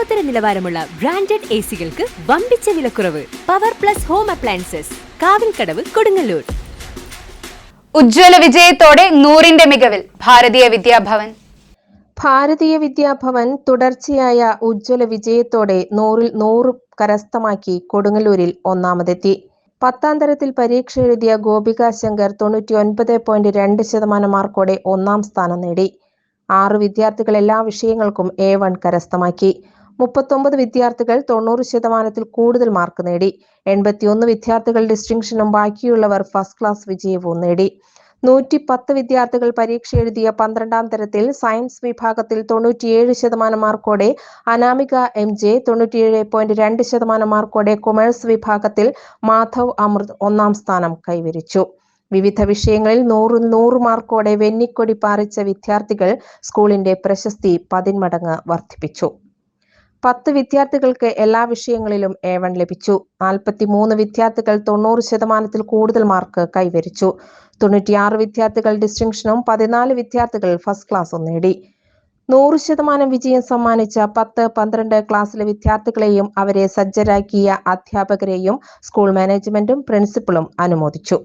ലോകോത്തര നിലവാരമുള്ള branded A സികൾക്ക് വമ്പിച്ച വിലക്കുറവ്. Power plus home appliances Kavilkadavu Kodungallur. ഉജ്ജ്വല വിജയത്തോടെ നൂറിന്റെ മികവിൽ ഭാരതീയ വിദ്യാഭവൻ. ഭാരതീയ വിദ്യാഭവൻ തുടർച്ചയായ ഉജ്ജ്വല വിജയത്തോടെ നൂറിൽ നൂറ് കരസ്ഥമാക്കി കൊടുങ്ങല്ലൂരിൽ ഒന്നാമതെത്തി. പത്താം തരത്തിൽ പരീക്ഷ എഴുതിയ ഗോപിക ശങ്കർ തൊണ്ണൂറ്റി ഒൻപത് പോയിന്റ് രണ്ട് ശതമാനം മാർക്കോടെ ഒന്നാം സ്ഥാനം നേടി. ആറ് വിദ്യാർത്ഥികൾ എല്ലാ വിഷയങ്ങൾക്കും എ വൺ കരസ്ഥമാക്കി. മുപ്പത്തൊമ്പത് വിദ്യാർത്ഥികൾ തൊണ്ണൂറ് ശതമാനത്തിൽ കൂടുതൽ മാർക്ക് നേടി. എൺപത്തിയൊന്ന് വിദ്യാർത്ഥികൾ ഡിസ്റ്റിങ്ഷനും ബാക്കിയുള്ളവർ ഫസ്റ്റ് ക്ലാസ് വിജയവും നേടി. നൂറ്റി പത്ത് വിദ്യാർത്ഥികൾ പരീക്ഷ എഴുതിയ പന്ത്രണ്ടാം തരത്തിൽ സയൻസ് വിഭാഗത്തിൽ തൊണ്ണൂറ്റിയേഴ് ശതമാനം മാർക്കോടെ അനാമിക എം ജെ തൊണ്ണൂറ്റിയേഴ് പോയിന്റ് രണ്ട് ശതമാനം മാർക്കോടെ കൊമേഴ്സ് വിഭാഗത്തിൽ മാധവ് അമൃത് ഒന്നാം സ്ഥാനം കൈവരിച്ചു. വിവിധ വിഷയങ്ങളിൽ നൂറ് നൂറ് മാർക്കോടെ വെന്നിക്കൊടി പാറിച്ച വിദ്യാർത്ഥികൾ സ്കൂളിന്റെ പ്രശസ്തി പതിന്മടങ്ങ് വർദ്ധിപ്പിച്ചു. പത്ത് വിദ്യാർത്ഥികൾക്ക് എല്ലാ വിഷയങ്ങളിലും എ വൺ ലഭിച്ചു. നാൽപ്പത്തി മൂന്ന് വിദ്യാർത്ഥികൾ തൊണ്ണൂറ് ശതമാനത്തിൽ കൂടുതൽ മാർക്ക് കൈവരിച്ചു. തൊണ്ണൂറ്റിയാറ് വിദ്യാർത്ഥികൾ ഡിസ്റ്റിങ്ഷനും പതിനാല് വിദ്യാർത്ഥികൾ ഫസ്റ്റ് ക്ലാസ്സും നേടി. നൂറ് ശതമാനം വിജയം സമ്മാനിച്ച പത്ത് പന്ത്രണ്ട് ക്ലാസ്സിലെ വിദ്യാർത്ഥികളെയും അവരെ സജ്ജരാക്കിയ അധ്യാപകരെയും സ്കൂൾ മാനേജ്മെന്റും പ്രിൻസിപ്പളും അനുമോദിച്ചു.